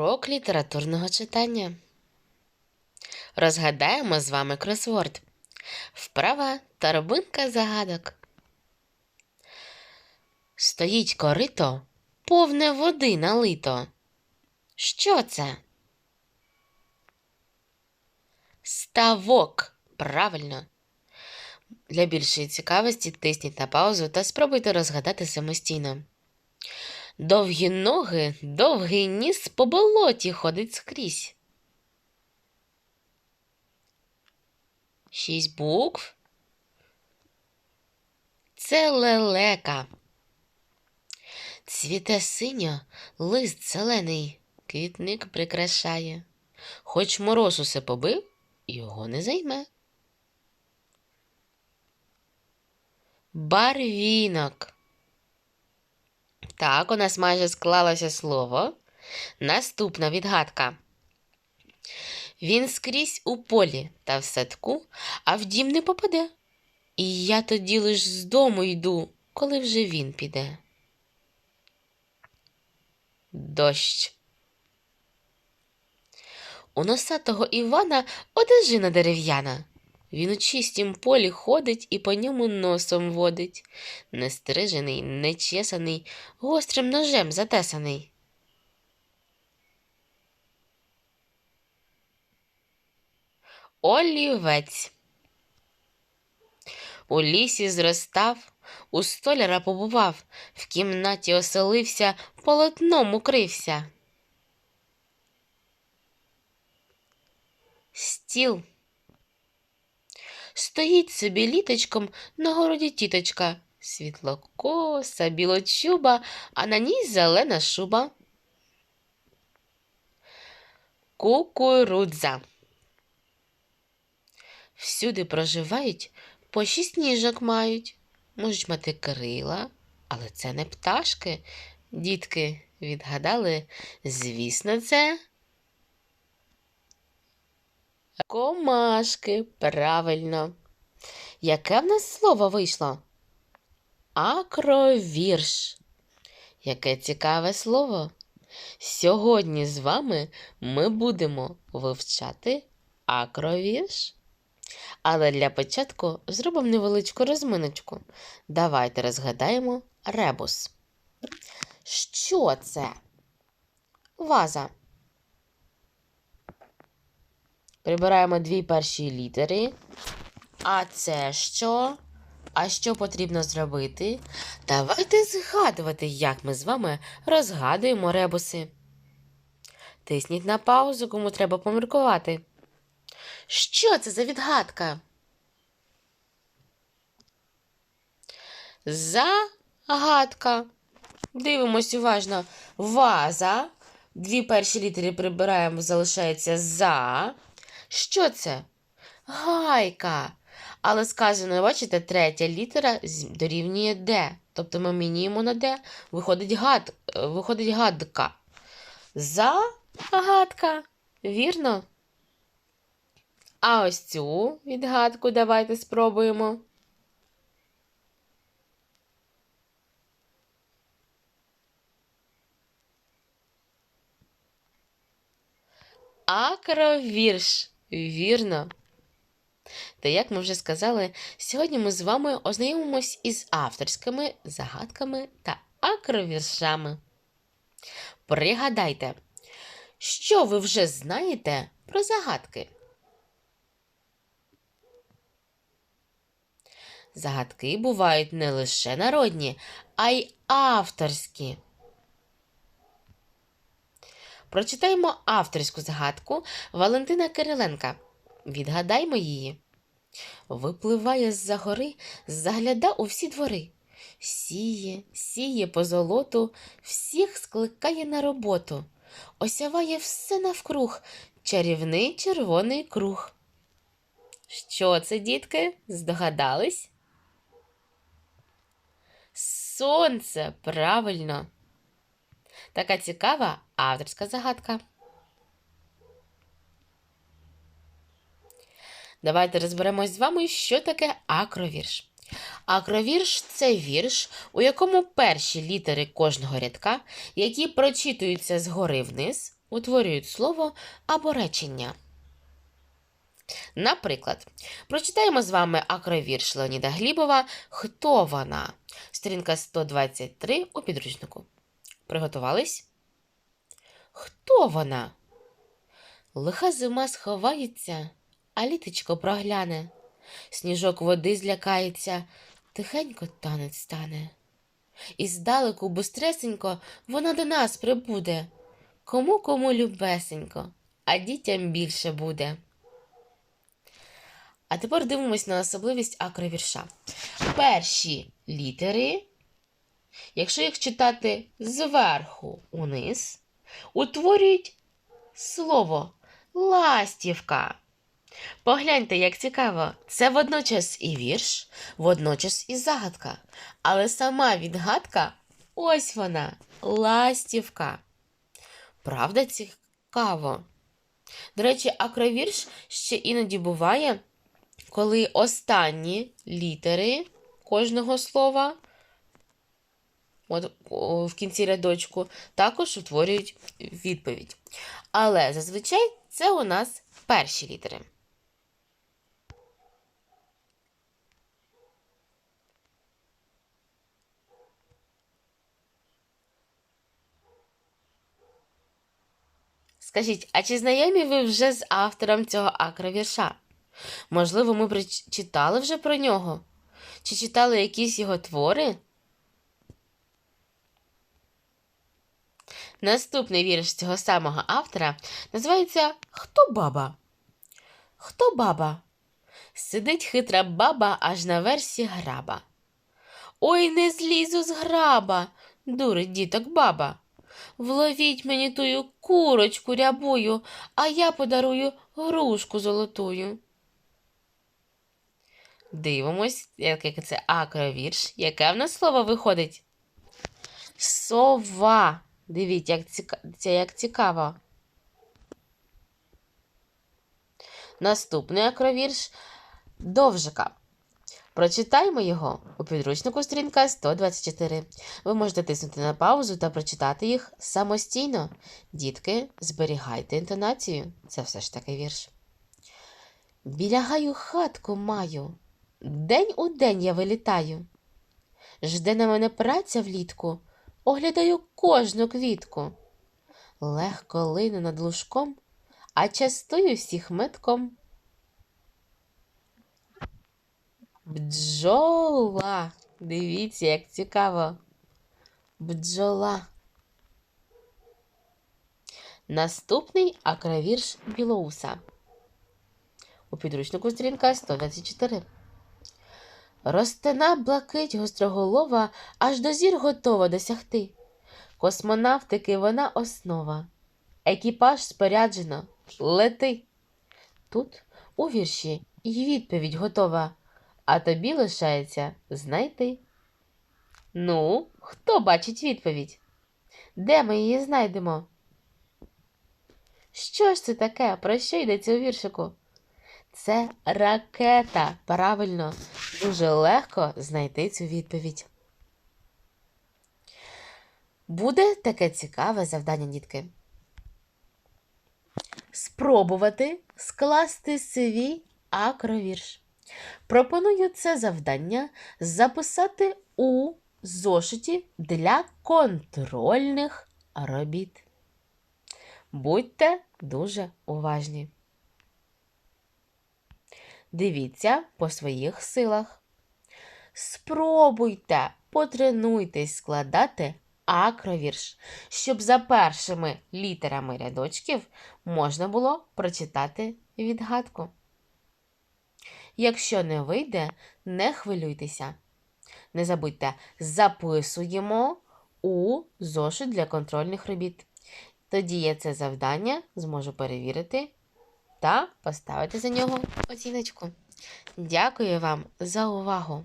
Урок літературного читання. Розгадаємо з вами кросворд. Вправа торбинка загадок. Стоїть корито, повне води налито. Що це? Ставок. Правильно. Для більшої цікавості тисніть на паузу та спробуйте розгадати самостійно. Довгі ноги, довгий ніс по болоті ходить скрізь. Шість букв. Це лелека. Цвіте синьо, лист зелений, квітник прикрашає. Хоч мороз усе побив, його не займе. Барвінок. Так, у нас майже склалося слово. Наступна відгадка. Він скрізь у полі та в садку, а в дім не попаде. І я тоді лиш з дому йду, коли вже він піде. Дощ. У носатого Івана одежина дерев'яна. Він у чистім полі ходить і по ньому носом водить. Нестрижений, нечесаний, гострим ножем затесаний. Олівець. У лісі зростав, у столяра побував, в кімнаті оселився, полотном укрився. Стіл. Стоїть собі літочком на городі тіточка, світлокоса, білочуба, а на ній зелена шуба. Кукурудза. Всюди проживають, по шість ніжок мають. Можуть мати крила, але це не пташки. Дітки відгадали, звісно, це. Комашки, правильно. Яке в нас слово вийшло? Акровірш. Яке цікаве слово. Сьогодні з вами ми будемо вивчати акровірш. Але для початку зробимо невеличку розминочку. Давайте розгадаємо ребус. Що це? Ваза. Прибираємо дві перші літери. А це що? А що потрібно зробити? Давайте згадувати, як ми з вами розгадуємо ребуси. Тисніть на паузу, кому треба поміркувати. Що це за відгадка? Загадка. Дивимось уважно. Ваза. Дві перші літери прибираємо, залишається за. Що це? Гайка. Але сказано, бачите, третя літера дорівнює Д. Тобто ми мініємо на Д, виходить гад, виходить гадка. Загадка. Вірно? А ось цю відгадку давайте спробуємо. Акровірш. Вірно. Та як ми вже сказали, сьогодні ми з вами ознайомимось із авторськими загадками та акровіршами. Пригадайте, що ви вже знаєте про загадки? Загадки бувають не лише народні, а й авторські. Прочитаємо авторську загадку Валентина Кириленка. Відгадаймо її. Випливає з-за гори, загляда у всі двори. Сіє, сіє по золоту, всіх скликає на роботу, осяває все навкруг, чарівний червоний круг. Що це, дітки? Здогадались? Сонце, правильно. Така цікава авторська загадка. Давайте розберемось з вами, що таке акровірш. Акровірш це вірш, у якому перші літери кожного рядка, які прочитуються згори вниз, утворюють слово або речення. Наприклад, прочитаємо з вами акровірш Леоніда Глібова Хто вона? Сторінка 123 у підручнику. Приготувались? Хто вона? Лиха зима сховається, а літочко прогляне. Сніжок води злякається, тихенько танець стане. І здалеку бистресенько вона до нас прибуде. Кому кому любесенько, а дітям більше буде. А тепер дивимось на особливість акровірша. Перші літери, якщо їх читати зверху униз, утворюють слово ластівка. Погляньте, як цікаво, це водночас і вірш, водночас і загадка. Але сама відгадка ось вона ластівка. Правда, цікаво. До речі, акровірш ще іноді буває, коли останні літери кожного слова, от в кінці рядочку, також утворюють відповідь. Але зазвичай це у нас перші літери. Скажіть, а чи знайомі ви вже з автором цього акровірша? Можливо, ми прочитали вже про нього? Чи читали якісь його твори? Наступний вірш цього самого автора називається Хто баба? Хто баба? Сидить хитра баба аж на версі граба. Ой, не злізу з граба, дурить діток баба. Вловіть мені тую курочку рябую, а я подарую грушку золотую. Дивимось, який це акровірш. Яке в нас слово виходить? Сова. Дивіться, як, ціка... як цікаво. Наступний акровірш Довжика. Прочитаємо його у підручнику сторінка 124. Ви можете тиснути на паузу та прочитати їх самостійно. Дітки, зберігайте інтонацію. Це все ж таки вірш. Біля гаю хатку маю. День у день я вилітаю. Жде на мене праця влітку, оглядаю кожну квітку. Легко лину над лужком, а частую всіх метком. Бджола. Дивіться, як цікаво. Бджола. Наступний акровірш Білоуса. У підручнику сторінка 124. Ростена блакить гостроголова, аж до зір готова досягти. Космонавтики вона основа. Екіпаж споряджено. Лети. Тут у вірші і відповідь готова а тобі лишається знайти. Ну, хто бачить відповідь? Де ми її знайдемо? Що ж це таке? Про що йдеться у віршику? Це ракета. Правильно, дуже легко знайти цю відповідь. Буде таке цікаве завдання, дітки. Спробувати скласти свій акровірш. Пропоную це завдання записати у зошиті для контрольних робіт. Будьте дуже уважні. Дивіться по своїх силах. Спробуйте, потренуйтесь складати акровірш, щоб за першими літерами рядочків можна було прочитати відгадку. Якщо не вийде, не хвилюйтеся. Не забудьте, записуємо у зошит для контрольних робіт. Тоді я це завдання зможу перевірити та поставити за нього оціночку. Дякую вам за увагу!